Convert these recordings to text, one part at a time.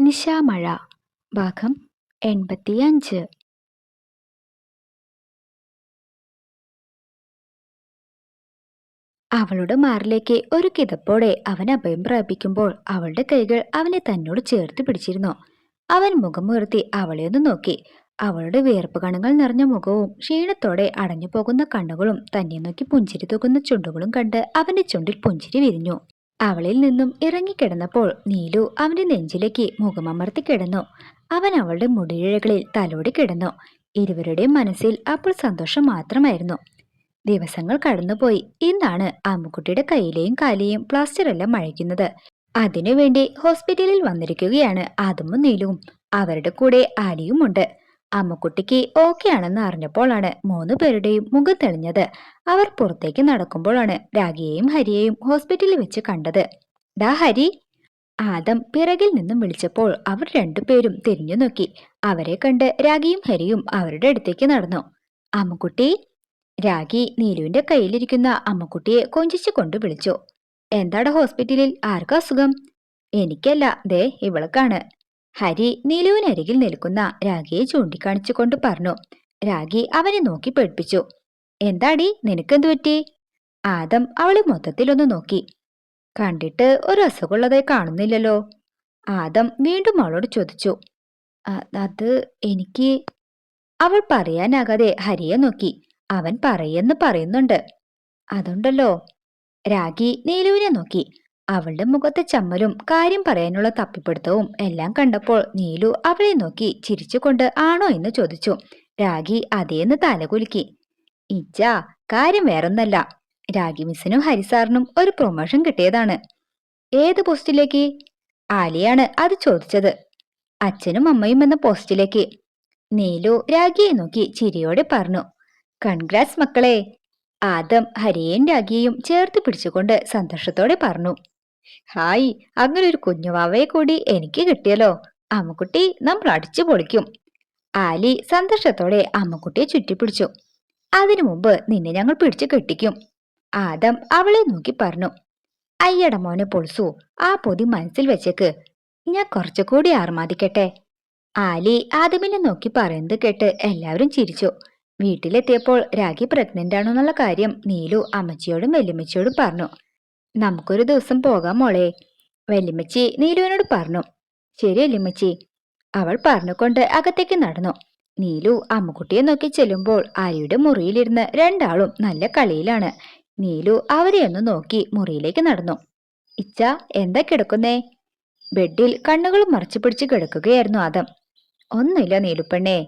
നിശാമഴ ഭാഗം എൺപത്തിയഞ്ച്. അവളുടെ മാറിലേക്ക് ഒരു കിതപ്പോടെ അവൻ അഭയം പ്രാപിക്കുമ്പോൾ അവളുടെ കൈകൾ അവനെ തന്നോട് ചേർത്ത് പിടിച്ചിരുന്നു. അവൻ മുഖം മുഖമുയർത്തി അവളെ ഒന്ന് നോക്കി. അവളുടെ വിയർപ്പ് കണങ്ങൾ നിറഞ്ഞ മുഖവും ക്ഷീണത്തോടെ അടഞ്ഞു പോകുന്ന കണ്ണുകളും തന്നെ നോക്കി പുഞ്ചിരി തൂക്കുന്ന ചുണ്ടുകളും കണ്ട് അവന്റെ ചുണ്ടിൽ പുഞ്ചിരി വിരിഞ്ഞു. അവളിൽ നിന്നും ഇറങ്ങിക്കിടന്നപ്പോൾ നീലു അവന്റെ നെഞ്ചിലേക്ക് മുഖമമർത്തി കിടന്നു. അവൻ അവളുടെ മുടിയിഴകളിൽ തലോടി കിടന്നു. ഇരുവരുടെയും മനസ്സിൽ അപ്പോൾ സന്തോഷം മാത്രമായിരുന്നു. ദിവസങ്ങൾ കടന്നുപോയി. ഇന്നാണ് അമ്മുക്കുട്ടിയുടെ കയ്യിലെയും കാലിലെയും പ്ലാസ്റ്റർ എല്ലാം അഴിക്കുന്നത്. അതിനുവേണ്ടി ഹോസ്പിറ്റലിൽ വന്നിരിക്കുകയാണ് ആദമും നീലുവും. അവരുടെ കൂടെ ആലിയുമുണ്ട് അമ്മുക്കുട്ടിക്ക് ഓക്കെ ആണെന്ന് അറിഞ്ഞപ്പോഴാണ് മൂന്ന് പേരുടെയും മുഖം തെളിഞ്ഞത്. അവർ പുറത്തേക്ക് നടക്കുമ്പോഴാണ് രാഗിയെയും ഹരിയെയും ഹോസ്പിറ്റലിൽ വെച്ച് കണ്ടത്. ഡാ ഹരി. ആദം പിറകിൽ നിന്നും വിളിച്ചപ്പോൾ അവർ രണ്ടുപേരും തിരിഞ്ഞു നോക്കി. അവരെ കണ്ട് രാഗിയും ഹരിയും അവരുടെ അടുത്തേക്ക് നടന്നു. അമ്മക്കുട്ടി. രാഗി നീലുവിന്റെ കയ്യിലിരിക്കുന്ന അമ്മക്കുട്ടിയെ കൊഞ്ചിച്ചു കൊണ്ട് വിളിച്ചു. എന്താടാ ഹോസ്പിറ്റലിൽ ആർക്കും അസുഖം? എനിക്കല്ല. ദേ ഇവൾക്കാണ് ഹരി നിലുവിനരികിൽ നിൽക്കുന്ന രാഗിയെ ചൂണ്ടിക്കാണിച്ചുകൊണ്ട് പറഞ്ഞു. രാഗി അവനെ നോക്കി പേടിപ്പിച്ചു. എന്താടി നിനക്കെന്തു പറ്റി? ആദം അവളെ മൊത്തത്തിലൊന്ന് നോക്കി. കണ്ടിട്ട് ഒരു അസുഖമുള്ളതായി കാണുന്നില്ലല്ലോ. ആദം വീണ്ടും അവളോട് ചോദിച്ചു. അത് എനിക്ക് അവൾ പറയാനാകാതെ ഹരിയെ നോക്കി. അവൻ പറയെന്ന് പറയുന്നുണ്ട്. അതുണ്ടല്ലോ. രാഗി നീലുവിനെ നോക്കി. അവളുടെ മുഖത്തെ ചമ്മലും കാര്യം പറയാനുള്ള തപ്പിപ്പിടുത്തവും എല്ലാം കണ്ടപ്പോൾ നീലു അവളെ നോക്കി ചിരിച്ചുകൊണ്ട് ആണോ എന്ന് ചോദിച്ചു. രാഗി അതേന്ന് തലകുലുക്കി. ഇച്ച കാര്യം വേറൊന്നല്ല. രാഗി മിസ്സിനും ഹരിസാറിനും ഒരു പ്രൊമോഷൻ കിട്ടിയതാണ്. ഏത് പോസ്റ്റിലേക്ക്? ആലിയാണ് അത് ചോദിച്ചത്. അച്ഛനും അമ്മയും എന്ന പോസ്റ്റിലേക്ക്. നീലു രാഗിയെ നോക്കി ചിരിയോടെ പറഞ്ഞു. കൺഗ്രാറ്റ്സ് മക്കളെ. ആദം ഹരിയേയും രാഗിയെയും ചേർത്ത് പിടിച്ചുകൊണ്ട് സന്തോഷത്തോടെ പറഞ്ഞു. ഹായ് അങ്ങനെ ഒരു കുഞ്ഞുവാവയെ കൂടി എനിക്ക് കിട്ടിയല്ലോ. അമ്മക്കുട്ടി നമ്മൾ അടിച്ചു പൊളിക്കും. ആലി സന്തോഷത്തോടെ അമ്മക്കുട്ടിയെ ചുറ്റിപ്പിടിച്ചു. അതിനു മുമ്പ് നിന്നെ ഞങ്ങൾ പിടിച്ചു കെട്ടിക്കും. ആദം അവളെ നോക്കി പറഞ്ഞു. അയ്യട മോനെ പൊളിസു ആ പൊതി മനസ്സിൽ വെച്ചേക്ക്. ഞാൻ കുറച്ചുകൂടി ആർമാദിക്കട്ടെ. ആലി ആദമിനെ നോക്കി പറയുന്നത് കേട്ട് എല്ലാവരും ചിരിച്ചു. വീട്ടിലെത്തിയപ്പോൾ രാഖി പ്രഗ്നന്റ് ആണെന്നുള്ള കാര്യം നീലു അമ്മച്ചിയോടും വെല്ലുമ്മച്ചിയോടും പറഞ്ഞു. നമുക്കൊരു ദിവസം പോകാം മോളെ. വല്യമ്മച്ചി നീലുവിനോട് പറഞ്ഞു. ശരി വല്യമ്മച്ചി. അവൾ പറഞ്ഞുകൊണ്ട് അകത്തേക്ക് നടന്നു. നീലു അമ്മുക്കുട്ടിയെ നോക്കി ചെല്ലുമ്പോൾ ആര്യയുടെ മുറിയിലിരുന്ന് രണ്ടാളും നല്ല കളിയിലാണ്. നീലു അവരെ ഒന്ന് നോക്കി മുറിയിലേക്ക് നടന്നു. ഇച്ച എന്താ കിടക്കുന്നേ? ബെഡിൽ കണ്ണുകൾ മറച്ചു പിടിച്ച് കിടക്കുകയായിരുന്നു ആദം. ഒന്നുമില്ല നീലുപ്പെണ്ണേ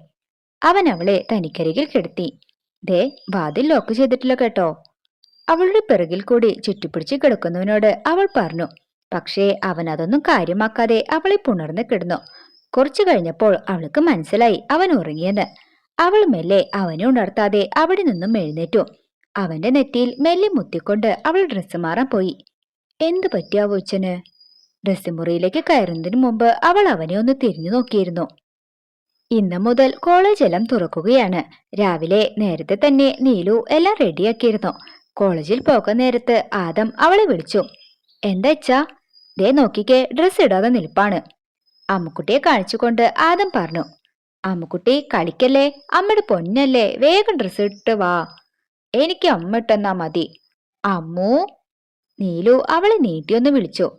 അവൻ അവളെ തനിക്കരികിൽ കിടത്തി. ദേ വാതിൽ ലോക്ക് ചെയ്തിട്ടില്ല കേട്ടോ. അവളുടെ പിറകിൽ കൂടി ചുറ്റിപ്പിടിച്ച് കിടക്കുന്നവനോട് അവൾ പറഞ്ഞു പക്ഷേ അവൻ അതൊന്നും കാര്യമാക്കാതെ അവളെ പുണർന്ന് കിടന്നു. കുറച്ചു കഴിഞ്ഞപ്പോൾ അവൾക്ക് മനസ്സിലായി അവൻ ഉറങ്ങിയെന്ന്. അവൾ മെല്ലെ അവനെ ഉണർത്താതെ അവിടെ നിന്നും എഴുന്നേറ്റു. അവന്റെ നെറ്റിയിൽ മെല്ലെ മുത്തിക്കൊണ്ട് അവൾ ഡ്രസ്സ് മാറാൻ പോയി. എന്തു പറ്റിയാവോ ഉച്ചന് ഡ്രസ്സ് മുറിയിലേക്ക് കയറുന്നതിന് മുമ്പ് അവൾ അവനെ ഒന്ന് തിരിഞ്ഞു നോക്കിയിരുന്നു. ഇന്ന് മുതൽ കോളേജ് എല്ലാം തുറക്കുകയാണ്. രാവിലെ നേരത്തെ തന്നെ നീലു എല്ലാം റെഡിയാക്കിയിരുന്നു. കോളേജിൽ പോകാൻ നേരത്ത് ആദം അവളെ വിളിച്ചു. എന്താച്ചാ ദേ നോക്കിക്കേ ഡ്രസ് ഇടാതെ നിൽപ്പാണ്. അമ്മുക്കുട്ടിയെ കാണിച്ചുകൊണ്ട് ആദം പറഞ്ഞു അമ്മുക്കുട്ടി കളിക്കല്ലേ? അമ്മയുടെ പൊന്നല്ലേ? വേഗം ഡ്രസ് ഇട്ട് വാ. എനിക്ക് അമ്മ ഇട്ടെന്നാ മതി. അമ്മു? നീലു അവളെ നീട്ടിയൊന്ന് വിളിച്ചു.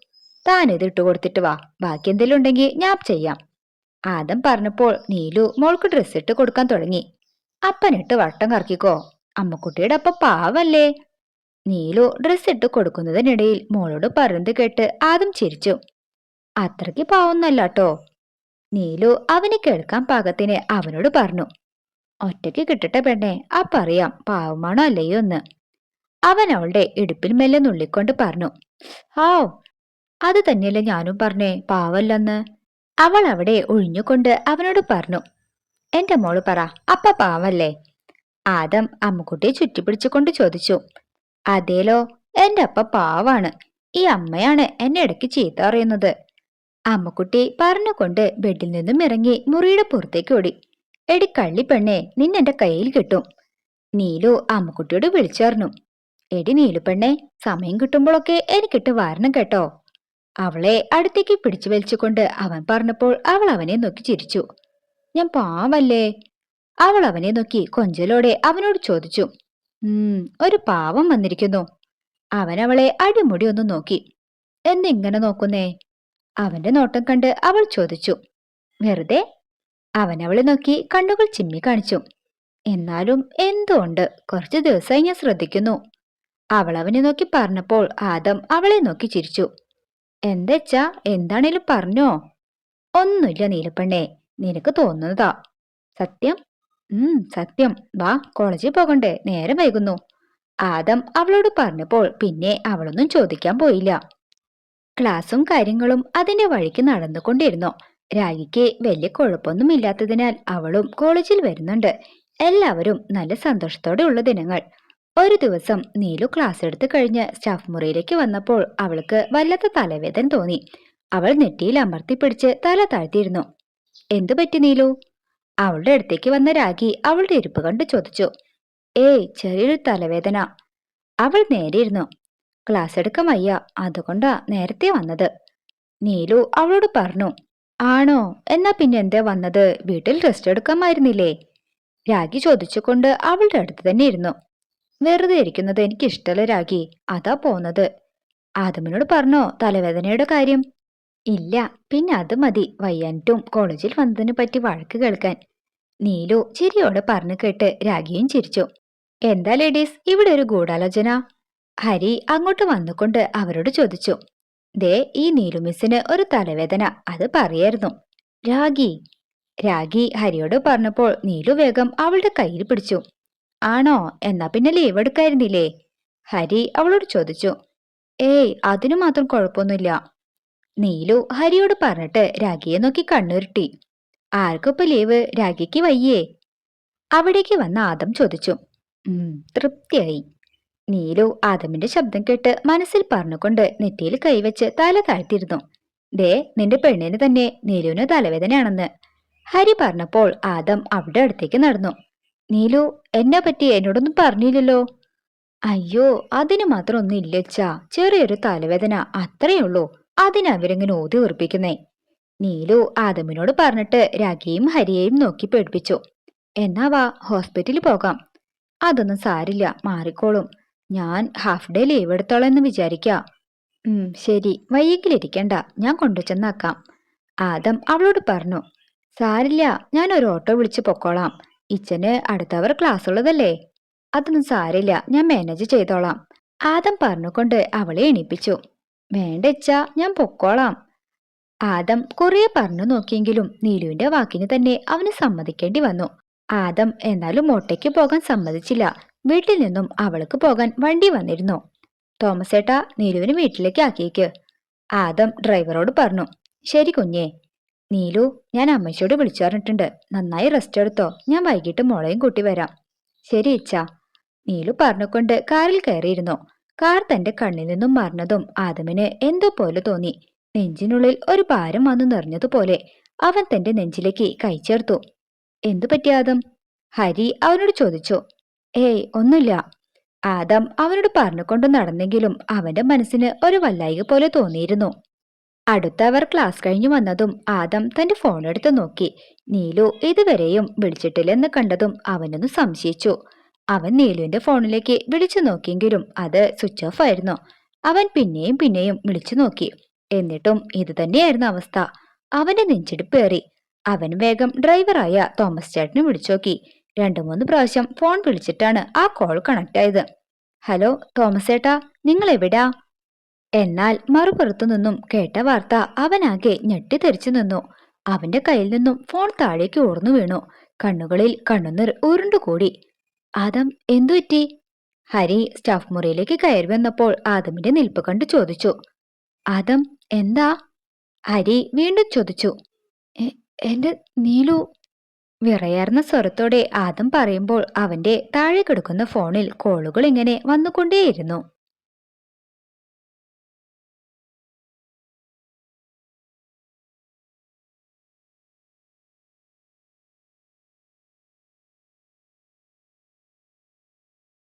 താൻ ഇത് ഇട്ട് കൊടുത്തിട്ട് വാ. ബാക്കി എന്തെങ്കിലും ഉണ്ടെങ്കിൽ ഞാൻ ചെയ്യാം. ആദം പറഞ്ഞപ്പോൾ നീലു മോൾക്ക് ഡ്രസ്സ് ഇട്ട് കൊടുക്കാൻ തുടങ്ങി. അപ്പനിട്ട് വട്ടം കറക്കിക്കോ. അമ്മക്കുട്ടിയുടെ അപ്പ പാവല്ലേ? നീലു ഡ്രസ് ഇട്ട് കൊടുക്കുന്നതിനിടയിൽ മോളോട് പറഞ്ഞു കേട്ട് ആദ്യം ചിരിച്ചു. അത്രയ്ക്ക് പാവൊന്നല്ലാട്ടോ? നീലു അവനെ കേൾക്കാൻ പാകത്തിന് അവനോട് പറഞ്ഞു. ഒറ്റയ്ക്ക് കിട്ടട്ടെ പെണ്ണെ അപ്പറിയാം പാവമാണോ അല്ലയോ എന്ന്. അവൻ അവളുടെ ഇടുപ്പിൽ മെല്ലെ നുള്ളിക്കൊണ്ട് പറഞ്ഞു. ഹാവ് അത് തന്നെയല്ലേ ഞാനും പറഞ്ഞേ പാവല്ലെന്ന്. അവൾ അവിടെ ഒഴിഞ്ഞുകൊണ്ട് അവനോട് പറഞ്ഞു. എന്റെ മോൾ പറ അപ്പ പാവല്ലേ? ആദം അമ്മുക്കുട്ടിയെ ചുറ്റിപ്പിടിച്ചുകൊണ്ട് ചോദിച്ചു അതേലോ എന്റെ അപ്പ പാവാണ്. ഈ അമ്മയാണ് എന്നെ ഇടയ്ക്ക് ചീത്ത അറിയുന്നത് അമ്മക്കുട്ടി പറഞ്ഞുകൊണ്ട് ബെഡിൽ നിന്നും ഇറങ്ങി മുറിയുടെ പുറത്തേക്ക് ഓടി. എടി കള്ളി പെണ്ണെ നിന്നെന്റെ കയ്യിൽ കിട്ടും. നീലു അമ്മക്കുട്ടിയോട് വിളിച്ചറിഞ്ഞു എടി നീലു പെണ്ണെ സമയം കിട്ടുമ്പോഴൊക്കെ എനിക്കിട്ട് വാരണം കേട്ടോ. അവളെ അടുത്തേക്ക് പിടിച്ചു വലിച്ചുകൊണ്ട് അവൻ പറഞ്ഞപ്പോൾ അവൾ അവനെ നോക്കി ചിരിച്ചു ഞാൻ പാവല്ലേ? അവൾ അവനെ നോക്കി കൊഞ്ചലോടെ അവനോട് ചോദിച്ചു ഉം ഒരു പാവം വന്നിരിക്കുന്നു. അവൻ അവളെ അടിമുടി ഒന്ന് നോക്കി. എന്നിങ്ങനെ നോക്കുന്നേ? അവന്റെ നോട്ടം കണ്ട് അവൾ ചോദിച്ചു വെറുതെ? അവൻ അവളെ നോക്കി കണ്ണുകൾ ചിമ്മി കാണിച്ചു എന്നാലും എന്തുകൊണ്ട് കുറച്ചു ദിവസമായി ഞാൻ ശ്രദ്ധിക്കുന്നു. അവൾ അവനെ നോക്കി പറഞ്ഞപ്പോൾ ആദം അവളെ നോക്കി ചിരിച്ചു എന്തച്ചാ എന്താണേലും പറഞ്ഞോ? ഒന്നുമില്ല നീലപ്പെണ്ണേ നിനക്ക് തോന്നുന്നതാ. സത്യം? ഉം സത്യം. വാ കോളേജിൽ പോകണ്ടേ നേരം വൈകുന്നു. ആദം അവളോട് പറഞ്ഞപ്പോൾ പിന്നെ അവളൊന്നും ചോദിക്കാൻ പോയില്ല. ക്ലാസും കാര്യങ്ങളും അതിന്റെ വഴിക്ക് നടന്നുകൊണ്ടിരുന്നു. രാഗിക്ക് വലിയ കുഴപ്പമൊന്നും ഇല്ലാത്തതിനാൽ അവളും കോളേജിൽ വരുന്നുണ്ട്. എല്ലാവരും നല്ല സന്തോഷത്തോടെ ഉള്ള ദിനങ്ങൾ. ഒരു ദിവസം നീലു ക്ലാസ് എടുത്തു കഴിഞ്ഞ് സ്റ്റാഫ് മുറിയിലേക്ക് വന്നപ്പോൾ അവൾക്ക് വല്ലാത്ത തലവേദന തോന്നി. അവൾ നെറ്റിയിൽ അമർത്തിപ്പിടിച്ച് തല താഴ്ത്തിയിരുന്നു. എന്തു പറ്റി നീലു? അവളുടെ അടുത്തേക്ക് വന്ന രാഗി അവളുടെ ഇരിപ്പ് കണ്ട് ചോദിച്ചു ഏയ് ചെറിയൊരു തലവേദന. അവൾ നേരെ ഇരുന്നു ക്ലാസ് എടുക്കാൻ വയ്യ അതുകൊണ്ടാ നേരത്തെ വന്നത്. നീലു അവളോട് പറഞ്ഞു ആണോ എന്നാ പിന്നെ എന്താ വന്നത്? വീട്ടിൽ റെസ്റ്റ് എടുക്കാമായിരുന്നില്ലേ? രാഗി ചോദിച്ചുകൊണ്ട് അവളുടെ അടുത്ത് തന്നെ ഇരുന്നു വെറുതെ ഇരിക്കുന്നത് എനിക്കിഷ്ടമല്ല രാഗി അതാ പോന്നത്. ആദമിനോട് പറഞ്ഞോ തലവേദനയുടെ കാര്യം. ഇല്ല പിന്നെ അത് മതി. വയ്യാനിട്ടും കോളേജിൽ വന്നതിനെ പറ്റി വഴക്ക് കേൾക്കാൻ. നീലു ചിരിയോടെ പറഞ്ഞു കേട്ട് രാഗിയും ചിരിച്ചു. എന്താ ലേഡീസ് ഇവിടെ ഒരു ഗൂഢാലോചന? ഹരി അങ്ങോട്ട് വന്നുകൊണ്ട് അവരോട് ചോദിച്ചു. ദേ ഈ നീലു മിസ്സിന് ഒരു തലവേദന. അത് പറയായിരുന്നു രാഗി. രാഗി ഹരിയോട് പറഞ്ഞപ്പോൾ നീലു വേഗം അവളുടെ കയ്യിൽ പിടിച്ചു. ആണോ? എന്നാ പിന്നെ ലീവ് എടുക്കായിരുന്നില്ലേ? ഹരി അവളോട് ചോദിച്ചു. ഏയ് അതിനു മാത്രം കുഴപ്പമൊന്നുമില്ല. നീലു ഹരിയോട് പറഞ്ഞിട്ട് രാഖിയെ നോക്കി കണ്ണുരുട്ടി. ആർക്കൊപ്പം ലീവ്? രാഖിക്ക് വയ്യേ. അവിടേക്ക് വന്ന ആദം ചോദിച്ചു. തൃപ്തിയായി. നീലു ആദമിന്റെ ശബ്ദം കേട്ട് മനസ്സിൽ പറഞ്ഞുകൊണ്ട് നെറ്റിയിൽ കൈവച്ച് തല താഴ്ത്തിയിരുന്നു. ദേ നിന്റെ പെണ്ണിന് തന്നെ നീലുവിന് തലവേദനയാണെന്ന്. ഹരി പറഞ്ഞപ്പോൾ ആദം അവിടെ അടുത്തേക്ക് നടന്നു. നീലു എന്നെ പറ്റി എന്നോടൊന്നും പറഞ്ഞില്ലല്ലോ. അയ്യോ അതിന് മാത്രം ഒന്നും ഇല്ലച്ചാ ചെറിയൊരു തലവേദന അത്രയേ ഉള്ളൂ. അതിനവരിങ്ങനെ ഊതി ഉറപ്പിക്കുന്നേ. നീലു ആദമിനോട് പറഞ്ഞിട്ട് രാഖിയും ഹരിയെയും നോക്കി പേടിപ്പിച്ചു. എന്നാ വാ ഹോസ്പിറ്റലിൽ പോകാം. അതൊന്നും സാരില്ല മാറിക്കോളും. ഞാൻ ഹാഫ് ഡേ ലീവ് എടുത്തോളാം എന്ന് വിചാരിക്കാം. ഉം ശരി. വൈകിലിരിക്കണ്ട ഞാൻ കൊണ്ടുചെന്നാക്കാം. ആദം അവളോട് പറഞ്ഞു. സാരില്ല ഞാൻ ഒരു ഓട്ടോ വിളിച്ച് പൊക്കോളാം. ഇച്ചന് അടുത്തവർ ക്ലാസ് ഉള്ളതല്ലേ അതൊന്നും സാരില്ല ഞാൻ മാനേജ് ചെയ്തോളാം. ആദം പറഞ്ഞുകൊണ്ട് അവളെ എണീപ്പിച്ചു. വേണ്ട ഇച്ചാ ഞാൻ പൊക്കോളാം. ആദം കുറേ പറഞ്ഞു നോക്കിയെങ്കിലും നീലുവിന്റെ വാക്കിന് തന്നെ അവന് സമ്മതിക്കേണ്ടി വന്നു. ആദം എന്നാലും ഒട്ടയ്ക്ക് പോകാൻ സമ്മതിച്ചില്ല. വീട്ടിൽ നിന്നും അവൾക്ക് പോകാൻ വണ്ടി വന്നിരുന്നു. തോമസ് ഏട്ടാ നീലുവിന് വീട്ടിലേക്ക് ആക്കിയേക്ക്. ആദം ഡ്രൈവറോട് പറഞ്ഞു ശരി കുഞ്ഞേ. നീലു ഞാൻ അമ്മച്ചിയോട് വിളിച്ചു പറഞ്ഞിട്ടുണ്ട്. നന്നായി റെസ്റ്റ് എടുത്തോ. ഞാൻ വൈകിട്ട് മോളെയും കൂട്ടി വരാം. ശരി ഇച്ച നീലു പറഞ്ഞുകൊണ്ട് കാറിൽ കയറിയിരുന്നു. കാർ തന്റെ കണ്ണിൽ നിന്നും മറന്നതും ആദമിന് എന്തോ പോലെ തോന്നി. നെഞ്ചിനുള്ളിൽ ഒരു ഭാരം വന്നു നിറഞ്ഞതുപോലെ അവൻ തന്റെ നെഞ്ചിലേക്ക് കൈ ചേർത്തു. എന്തു പറ്റി ആദം? ഹരി അവനോട് ചോദിച്ചു. ഏയ് ഒന്നുമില്ല. ആദം അവനോട് പറഞ്ഞുകൊണ്ട് നടന്നെങ്കിലും അവന്റെ മനസ്സിന് ഒരു വല്ലായിക പോലെ തോന്നിയിരുന്നു. അടുത്തവർ ക്ലാസ് കഴിഞ്ഞു വന്നതും ആദം തന്റെ ഫോണെടുത്ത് നോക്കി. നീലു ഇതുവരെയും വിളിച്ചിട്ടില്ലെന്ന് കണ്ടതും അവനൊന്ന് സംശയിച്ചു. അവൻ നീലുവിന്റെ ഫോണിലേക്ക് വിളിച്ചു നോക്കിയെങ്കിലും അത് സ്വിച്ച് ഓഫ് ആയിരുന്നു. അവൻ പിന്നെയും പിന്നെയും വിളിച്ചു നോക്കി. എന്നിട്ടും ഇത് തന്നെയായിരുന്നു അവസ്ഥ. അവന്റെ നെഞ്ചിടിപ്പേറി അവൻ വേഗം ഡ്രൈവറായ തോമസ് ചേട്ടനെ വിളിച്ചോക്കി രണ്ടു മൂന്ന് പ്രാവശ്യം ഫോൺ വിളിച്ചിട്ടാണ് ആ കോൾ കണക്ട് ആയത്. ഹലോ തോമസ് ചേട്ടാ നിങ്ങൾ എവിടാ? എന്നാൽ മറുപുറത്തു നിന്നും കേട്ട വാർത്ത അവനാകെ ഞെട്ടിത്തെറിച്ചു നിന്നു. അവന്റെ കയ്യിൽ നിന്നും ഫോൺ താഴേക്ക് ഓർന്നു വീണു. കണ്ണുകളിൽ കണ്ണുനീർ ഉരുണ്ടുകൂടി. ആദം എന്തു പറ്റി? ഹരി സ്റ്റാഫ് മുറിയിലേക്ക് കയറി വന്നപ്പോൾ ആദമിന്റെ നിൽപ്പ് കണ്ട് ചോദിച്ചു. ആദം എന്താ? ഹരി വീണ്ടും ചോദിച്ചു. "എ- എന്റെ നീലു വിറയാർന്ന സ്വരത്തോടെ ആദം പറയുമ്പോൾ അവന്റെ താഴെ കിടക്കുന്ന ഫോണിൽ കോളുകൾ ഇങ്ങനെ വന്നുകൊണ്ടേയിരുന്നു.